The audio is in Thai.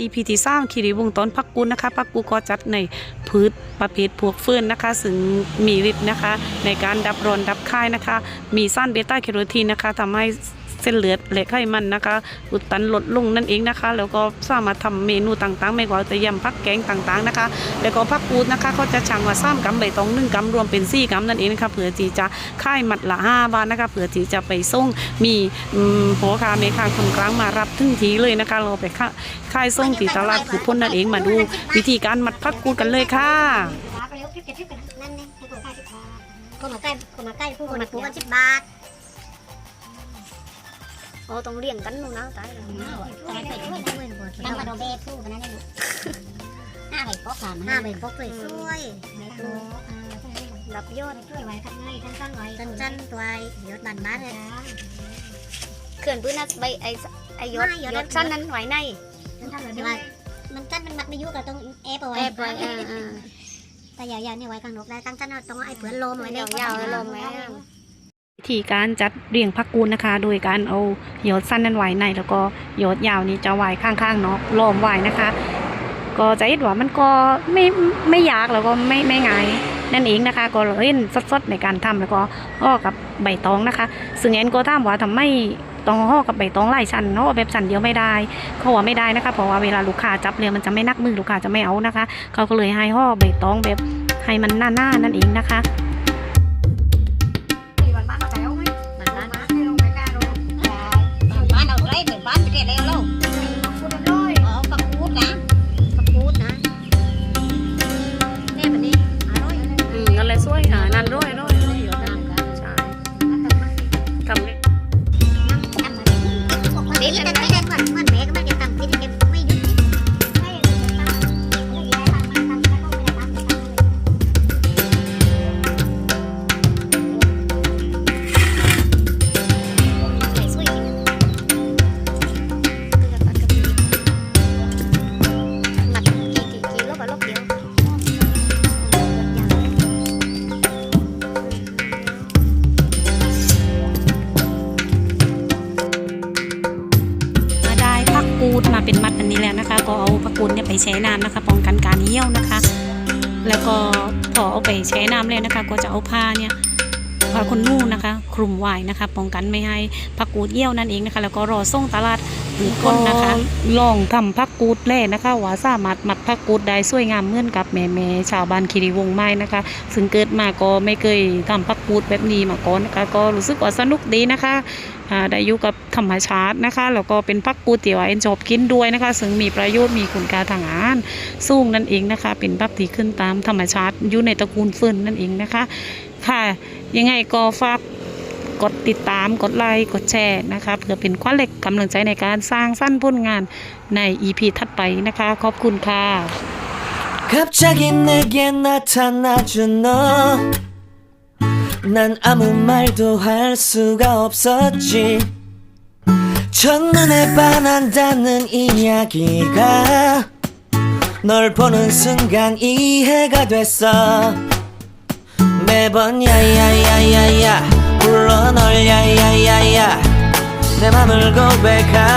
EP ที่สามคีรีวงต้นพักกุลนะคะพักกุลก็จัดในพืชประเภทพวกฟืนนะคะ ซึ่งมีฤทธิ์นะคะ ในการดับร้อนดับคายนะคะ มีสั้นเบต้าแคโรทีนนะคะทำให้ เส้นเลือดและไขมันนะคะ อุดตันลดลงนั่นเองนะคะ แล้วก็สามารถทำเมนูต่างๆ ไม่ว่าจะยำพักแกงต่างๆนะคะ แล้วก็พักกูดนะคะเขาจะชั่งว่าสามกรัมใบตองหนึ่งกรัมรวมเป็นสี่กรัมนั่นเองนะคะเผื่อที่จะค่ายมัดละห้าบาทนะคะเผื่อที่จะไปส่งมีหัวคาเมคาคนกลางมารับถึงทีเลยนะคะ เราไปค่ายส่งที่ตลาดคือพ้นนั่นเองมาดู วิธีการมัดพักกูดกันเลยค่ะคนมาใกล้คนมาใกล้ผู้คนมาปูกันสิบบาท โอ้ต้องเลี้ยงกันนูนะตายแล้วตายไปด้วยนะเว้ยบ่ตั้งมาโดเบสู้กันนั่นเองห้าใบปอกสามห้าใบปอกเลยสวยไม่ถูกรับยอดช่วยไว้ข้างในสั้นๆไว้สั้นๆตัวหยดบานบ้าเลยเขื่อนพื้นนะใบไอ้ไอ้ยอดยอดสั้นนั้นไหวในมันสั้นมันมัดไม่ยุ่กับตรงแอบเอาไว้แอบไว้แต่ยาวๆนี่ไว้ข้างนกได้ตั้งสั้นต้องไอ้เปลือกลมไว้ในยาวๆแล้วลมไว้ วิธีการจัดเรียงพักกูดนะคะ โดยการเอายดสั้นนั้นไว้ใน แล้วก็ยดยาวนี้จะไว้ข้างๆเนาะล้อมไว้นะคะ ก็จะเห็นว่ามันก็ไม่ไม่ยากแล้วก็ไม่ไม่ง่ายนั่นเองนะคะ ก็เล่นสดๆในการทำแล้วก็ห่อกับใบตองนะคะ ซึ่งแอนก็ถามว่าทำไมต้องห่อกับใบตองหลายชั้นห่อแบบชั้นเดียวไม่ได้เขาว่าไม่ได้นะคะเพราะว่าเวลาลูกค้าจับเรียงมันจะไม่นักมือลูกค้าจะไม่เอานะคะ เขาก็เลยให้ห่อใบตองแบบให้มันหน้าๆนั่นเองนะคะ เป็นมัดอันนี้แล้วนะคะ ก็เอาผักกูดเนี่ยไปแช่น้ำนะคะป้องกันการเหี่ยวนะคะ แล้วก็พอเอาไปแช่น้ำแล้วนะคะ ก็จะเอาผ้าเนี่ย ผ้าขนหนูนะคะ คลุมไว้นะคะ ป้องกันไม่ให้ผักกูดเหี่ยวนั่นเองนะคะ แล้วก็รอส่งตลาดหรือก้นนะคะ ลองทำผักกูดแล่นะคะว่าสามารถมัดผักกูดได้สวยงามเหมือนกับแม่แม่ชาวบ้านคีรีวงไม้นะคะ ซึ่งเกิดมาก็ไม่เคยทำผักกูดแบบนี้มาก่อนนะคะ ก็รู้สึกว่าสนุกดีนะคะอ่าได้อยู่กับธรรมชาตินะคะ แล้วก็เป็นผักกูดที่ว่าเอ็นจบกินด้วยนะคะ ซึ่งมีประโยชน์มีคุณค่าทางอาหารสูงนั่นเองนะคะ เป็นผักที่ขึ้นตามธรรมชาติอยู่ในตระกูลฟิร์นนั่นเองนะคะค่ะ ยังไงก็ฝากกดติดตามกดไลค์กดแชร์นะคะเพื่อเป็นขวัญเหล็กกำลังใจในการสร้างสรรค์ผลงานใน EP ถัดไปนะคะ ขอบคุณค่ะ 갑자기 내게 나타나준 너 난 아무 말도 할 수가 없었지 첫눈에 반한다는 이야기가 널 보는 순간 이해가 됐어 매번 야야야야야. 불러 널 야야야야. 내 맘을 고백하